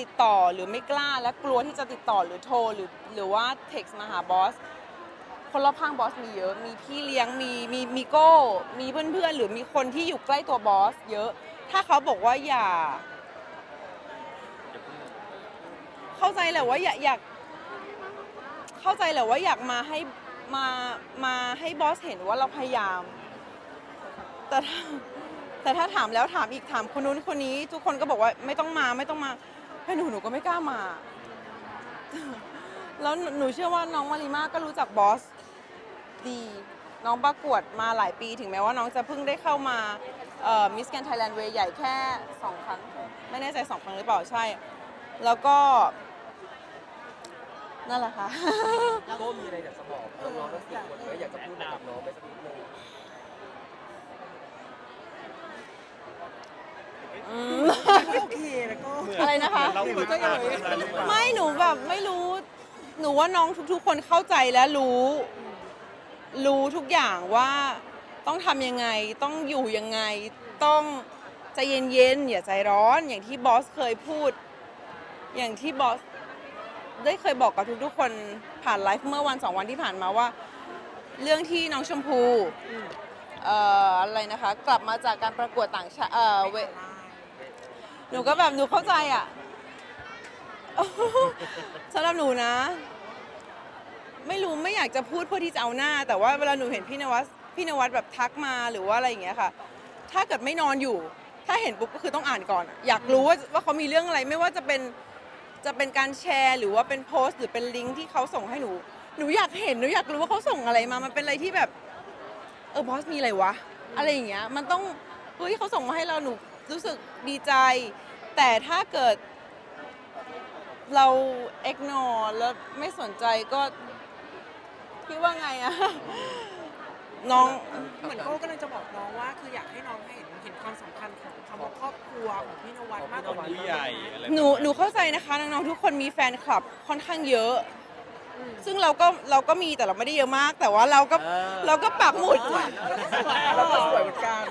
ติดต่อหรือไม่กล้าและกลัวที่จะติดต่อหรือโทรหรือหรือว่าเท็กซ์มาหาบอสคนรอบข้างบอสมีเยอะ มีพี่เลี้ยงมีมีมีโก้มีเพื่อนๆหรือมีคนที่อยู่ใกล้ตัวบอสเยอะ ถ้าเขาบอกว่าอย่า เข้าใจแหละว่าอยากอยาก เข้าใจแหละว่าอยากมาให้มามาให้บอสเห็นว่าเราพยายาม แต่ถ้าแต่ถ้าถามแล้วถามอีกถามคนนู้นคนนี้ ทุกคนก็บอกว่าไม่ต้องมาไม่ต้องมา ให้หนูหนูก็ไม่กล้ามา แล้วหนูเชื่อว่าน้องมาริมาก็รู้จักบอสดีน้องประกวดมาหลายปีถึงแม้ว่าน้องจะเพิ่งได้เข้ามามิสแกนไทยแลนด์เวย์ใหญ่แค่สองครั้ง ไม่แน่ใจสองครั้งหรือเปล่าใช่ แล้วก็ นั่นแหละค่ะโก้มีอะไรอยากจะบอกน้องๆทั้งสี่คนไหมอยากจะพูดกับน้องไหมสักนิดนึง อืมโอเคแล้วก็ อะไรนะคะเราเหมือนอ่านอะไรหรือเปล่าไม่หนูแบบไม่รู้ หนูว่าน้องทุกๆ คนเข้าใจและรู้ รู้ทุกอย่างว่าต้องทำยังไงต้องอยู่ยังไง ต้องใจเย็นๆอย่าใจร้อนอย่างที่บอสเคยพูด อย่างที่บอสได้เคยบอกกับทุกๆ คนผ่านไลฟ์เมื่อวันสองวันที่ผ่านมาว่า เรื่องที่น้องชมพูเอ่ออะไรนะคะ กลับมาจากการประกวดต่างชาติเอ่อเว หนูก็แบบหนูเข้าใจอะ สำหรับหนูนะ ไม่รู้ไม่อยากจะพูดเพื่อที่จะเอาหน้า แต่ว่าเวลาหนูเห็นพี่นวัดพี่นวัดแบบทักมาหรือว่าอะไรอย่างเงี้ยค่ะ ถ้าเกิดไม่นอนอยู่ ถ้าเห็นปุ๊บก็คือต้องอ่านก่อนอะอยากรู้ว่าว่าเขามีเรื่องอะไรไม่ว่าจะเป็นจะเป็นการแชร์หรือว่าเป็นโพสต์ หรือเป็นลิงก์ที่เขาส่งให้หนู หนูอยากเห็นหนูอยากรู้ว่าเขาส่งอะไรมา มันเป็นอะไรที่แบบ เออบอสมีอะไรวะ อะไรอย่างเงี้ย มันต้องเฮ้ยเขาส่งมาให้เราหนู รู้สึกดีใจ แต่ถ้าเกิดเรา ignore แล้วไม่สนใจก็พี่ว่าไงอะ น้องเหมือนโก้ก็เลยจะบอกน้องว่า คืออยากให้น้องเห็นเห็นความสำคัญของคำว่าครอบครัวของพี่นวัดมากกว่านี้ผู้ใหญ่อะไร หนูหนูเข้าใจนะคะ น้องๆทุกคนมีแฟนคลับค่อนข้างเยอะ ซึ่งเราก็เราก็มีแต่เราไม่ได้เยอะมาก แต่ว่าเราก็เราก็ปักหมุดแล้วก็สวยเหมือนกัน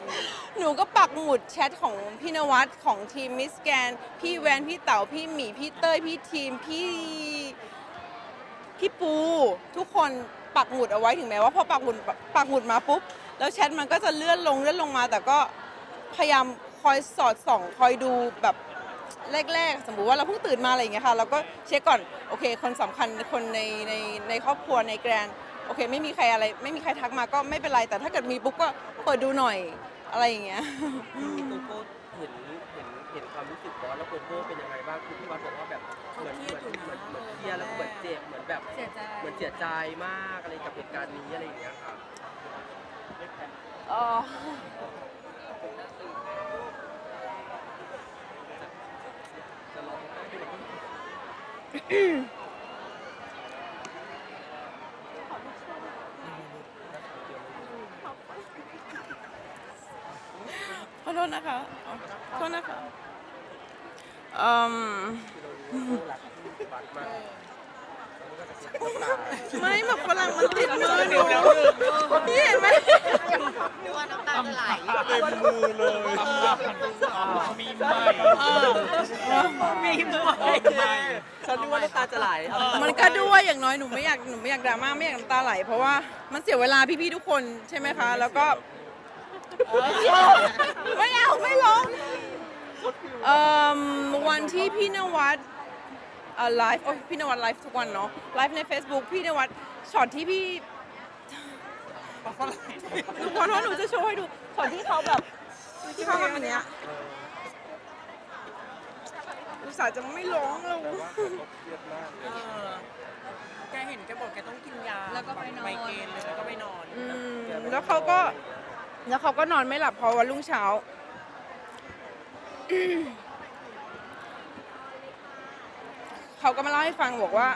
หนูก็ปักหมุดแชทของพี่นวัดของทีมมิสแกน พี่แวน พี่เต๋าพี่หมี พี่เต้ย พี่ทีม พี่พี่ปู ทุกคนปักหมุดเอาไว้ถึงแม้ว่าพอปักหมุดปักหมุดมาปุ๊บ แล้วแชทมันก็จะเลื่อนลงเลื่อนลงมา แต่ก็พยายามคอยสอดส่อง คอยดูแบบ แรกๆ สมมุติว่าเราเพิ่งตื่นมาอะไรอย่างเงี้ยค่ะ เราก็เช็คก่อน โอเค คนสำคัญคนในในในครอบครัวในแกรนด์โอเค ไม่มีใครอะไร ไม่มีใครทักมาก็ไม่เป็นไร แต่ถ้าเกิดมีปุ๊บก็เปิดดูหน่อยอะไรอย่างเงี้ยพี่โกโก้เห็นเห็นเห็นความรู้สึกบอสแล้วโกโก้เป็นยังไงบ้างคือพี่วัดบอกว่าแบบเหมือนเหมือนเหมือนเหมือนเครียดแล้วก็เหมือนเจ็บเหมือนแบบเสียใจเหมือนเสียใจมากอะไรกับเหตุการณ์นี้อะไรอย่างเงี้ยค่ะ เอ่อ ขอโทษนะคะอ๋อขอโทษนะคะเอ่ม รักมาก ไม่แบบฝรั่งมันติดมือหนูพี่เห็นไหมดูว่าน้ำตาจะไหลเต็มมือเลยมีไหมมีไหมฉันนึกว่าน้ำตาจะไหล มันก็ด้วยอย่างน้อยหนูไม่อยากหนูไม่อยากดราม่าไม่อยากน้ำตาไหล เพราะว่ามันเสียเวลาพี่ๆทุกคนใช่ไหมคะ แล้วก็ไม่เอาไม่ร้องเอ่อวันที่พี่นวัดเอ่อ ไลฟ์โอ้ยพี่นวัดไลฟ์ทุกวันเนาะไลฟ์ใน Facebook พี่นวัดช็อตที่พี่หนูขอโทษหนูจะโชว์ให้ดูช็อตที่เขาแบบที่เขาทำแบบเนี้ยอุตส่าห์จะไม่ร้องแล้วเออแกเห็นแกบอกแกต้องกินยาแล้วก็ไปนอนไมเกรนเลยแล้วก็ไปนอนอืมแล้วเขาก็แล้วเขาก็นอนไม่หลับพอวันรุ่งเช้า เขาก็มาเล่าให้ฟังบอกว่า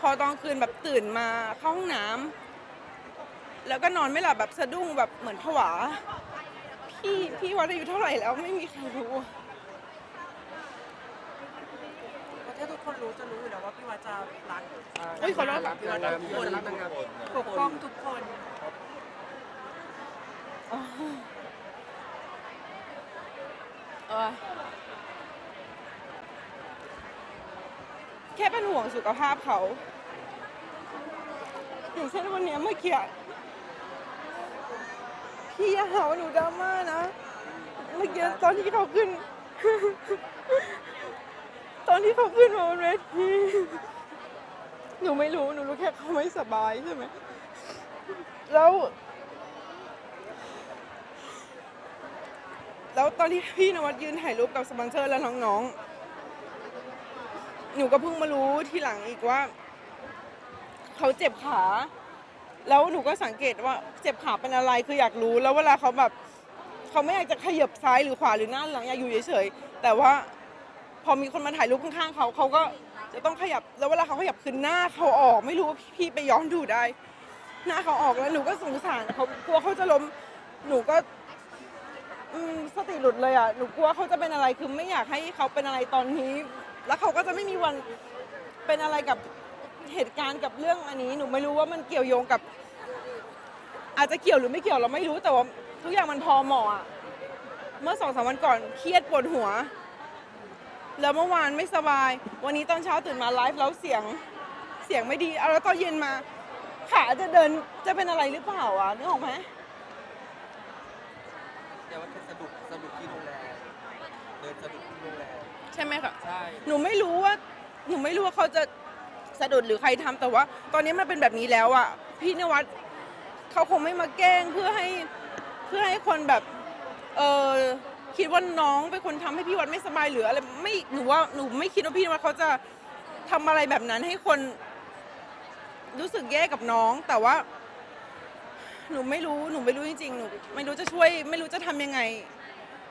พอตอนคืนแบบตื่นมาเข้าห้องน้ำแล้วก็นอนไม่หลับแบบสะดุ้งแบบเหมือนผวา พี่พี่วัดอายุเท่าไหร่แล้วไม่มีใครรู้เพราะถ้าทุกคนรู้จะรู้อยู่แล้วว่าพี่วัดจะรักเฮ้ยขอโทษรักนางงามพี่วัดรักนางงามปกป้องทุกคนเออ แค่เป็นห่วงสุขภาพเขา อย่างเช่นวันนี้เมื่อกี้พี่อย่าหาว่าหนูดราม่านะ เมื่อกี้ตอนที่เขาขึ้น ตอนที่เขาขึ้นมาบนเวทีหนูไม่รู้ หนูรู้แค่เขาไม่สบายใช่ไหม แล้ว แล้วตอนที่พี่นวัดยืนถ่ายรูปกับสปอนเซอร์และน้องๆ หนูก็เพิ่งมารู้ทีหลังอีกว่า เขาเจ็บขา แล้วหนูก็สังเกตว่าเจ็บขาเป็นอะไรคืออยากรู้ แล้วเวลาเขาแบบเขาไม่อยากจะขยับซ้ายหรือขวาหรือหน้าหลังอยากอยู่เฉยๆแต่ว่าพอมีคนมาถ่ายรูปข้างๆเขาเขาก็จะต้องขยับแล้วเวลาเขาขยับคือหน้าเขาออก ไม่รู้ว่าพี่ไปย้อนดูได้ หน้าเขาออกแล้วหนูก็สงสารเขากลัวเขาจะล้มหนูก็สติหลุดเลยอะหนูกลัวเขาจะเป็นอะไรคือไม่อยากให้เขาเป็นอะไรตอนนี้ แล้วเขาก็จะไม่มีวันเป็นอะไรกับเหตุการณ์กับเรื่องอันนี้ หนูไม่รู้ว่ามันเกี่ยวโยงกับ อาจจะเกี่ยวหรือไม่เกี่ยวเราไม่รู้แต่ว่าทุกอย่างมันพอเหมาะอะเมื่อสองสามวันก่อนเครียดปวดหัว แล้วเมื่อวานไม่สบาย วันนี้ตอนเช้าตื่นมาไลฟ์แล้วเสียงเสียงไม่ดีเอาแล้วตอนเย็นมาขาจะเดินจะเป็นอะไรหรือเปล่าอะนึกออกไหมแต่ว่าสะดุดสะดุดที่โรงแรมเดินสะดุดที่โรงแรม ใช่ไหมคะใช่ หนูไม่รู้ว่าหนูไม่รู้ว่าเขาจะสะดุดหรือใครทำแต่ว่า ตอนนี้มันเป็นแบบนี้แล้วอะพี่นวัดเขาคงไม่มาแกล้งเพื่อให้เพื่อให้คนแบบเออคิดว่าน้องเป็นคนทำให้พี่วัดไม่สบายหรืออะไรไม่หนูว่าหนูไม่คิดว่าพี่นวัดเขาจะทำอะไรแบบนั้นให้คนรู้สึกแย่กับน้อง แต่ว่า หนูไม่รู้หนูไม่รู้จริงๆหนูไม่รู้จะช่วย ไม่รู้จะทำยังไง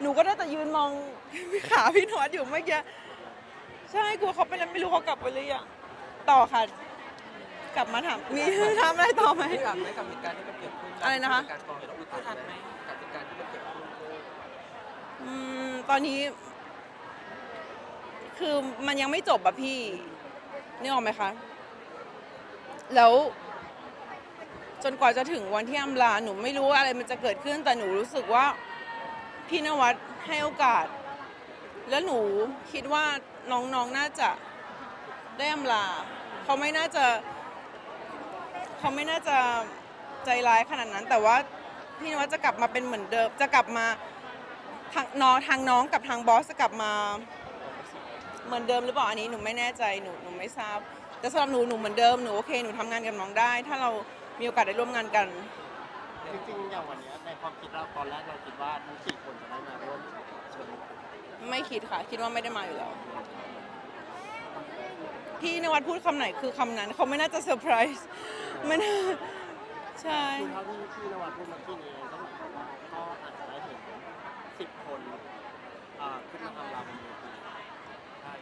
หนูก็ได้แต่ยืนมอง ขาพี่นวัดอยู่เมื่อกี้ใช่กลัวเขาไปแล้วไม่รู้เขากลับไปหรือยังต่อค่ะ กลับมาถามมี ทำอะไรต่อไหม ไม่อัดไหมกับเหตุการณ์ที่มันเกิดขึ้นอะไรนะคะการกองเราอึดอัดไหมกับเหตุการณ์ที่มันเกิดขึ้นอืมตอนนี้ คือมันยังไม่จบอะพี่นึกออกไหมคะ แล้ว จนกว่าจะถึงวันที่อำลาหนูไม่รู้ว่าอะไรมันจะเกิดขึ้น แต่หนูรู้สึกว่า พี่นวัดให้โอกาส แล้วหนูคิดว่าน้องๆน่าจะได้อำลาเขาไม่น่าจะเขาไม่น่าจะใจร้ายขนาดนั้น แต่ว่าพี่นวัดจะกลับมาเป็นเหมือนเดิมจะกลับมาทางน้องทางน้องกับทางบอสจะกลับมา เหมือนเดิมหรือเปล่าอันนี้หนูไม่แน่ใจหนูหนูไม่ทราบ แต่สำหรับหนูหนูเหมือนเดิมหนูโอเคหนูทำงานกับน้องได้ ถ้าเรามีโอกาสได้ร่วมงานกัน จริงๆอย่างวันเนี้ยในความคิดเราตอนแรกเราคิดว่าทั้งสี่คนจะได้มาร่วมชมไม่คิดค่ะ คิดว่าไม่ได้มาอยู่แล้ว พี่นวัดพูดคำไหนคือคำนั้น เขาไม่น่าจะเซอร์ไพรส์ไม่น่าใช่ คือเท่าที่พี่นวัดพูดเมื่อกี้นี้ก็หมายความว่าก็อาจจะได้เห็นสิบคนอ่าขึ้นมาทำรำบนเวทีใช่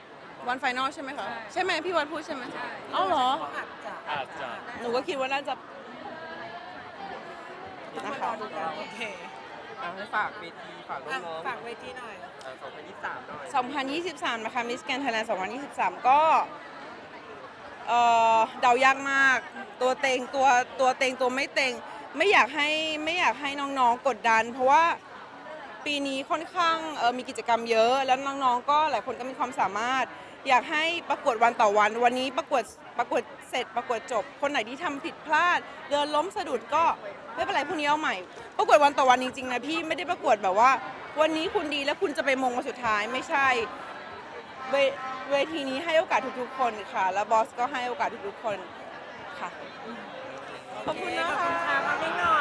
วันไฟนอลใช่ไหมคะ ใช่ไหมพี่วัดพูดใช่ไหมเอ้าเหรออาจจะอาจจะ หนูก็คิดว่าน่าจะ นะคะรอดูกันโอเคอะให้ฝากเวทีฝากอะน้องๆฝากเวทีหน่อย เอ่อ2023หน่อย2023 นะคะมิสแกนไทยแลนด์2023 ก็เอ่อเดายากมาก ตัวเต็งตัวตัวเต็งตัวไม่เต็ง ไม่อยากให้ไม่อยากให้น้องๆ กดดัน เพราะว่าปีนี้ค่อนข้างเอ่อมีกิจกรรมเยอะ แล้วน้องๆ ก็หลายคนก็มีความสามารถ อยากให้ประกวดวันต่อวัน วันนี้ประกวดประกวดเสร็จประกวดจบ คนไหนที่ทำผิดพลาด เดินล้มสะดุดก็ ไม่เป็นไรพรุ่งนี้เอาใหม่ประกวดวันต่อวันจริงๆนะพี่ไม่ได้ประกวดแบบว่า วันนี้คุณดีแล้วคุณจะไปมงวันสุดท้ายไม่ใช่เวเวทีนี้ให้โอกาสทุกๆคนค่ะ แล้วบอสก็ให้โอกาสทุกๆคนค่ะขอบคุณนะคะไม่น้อย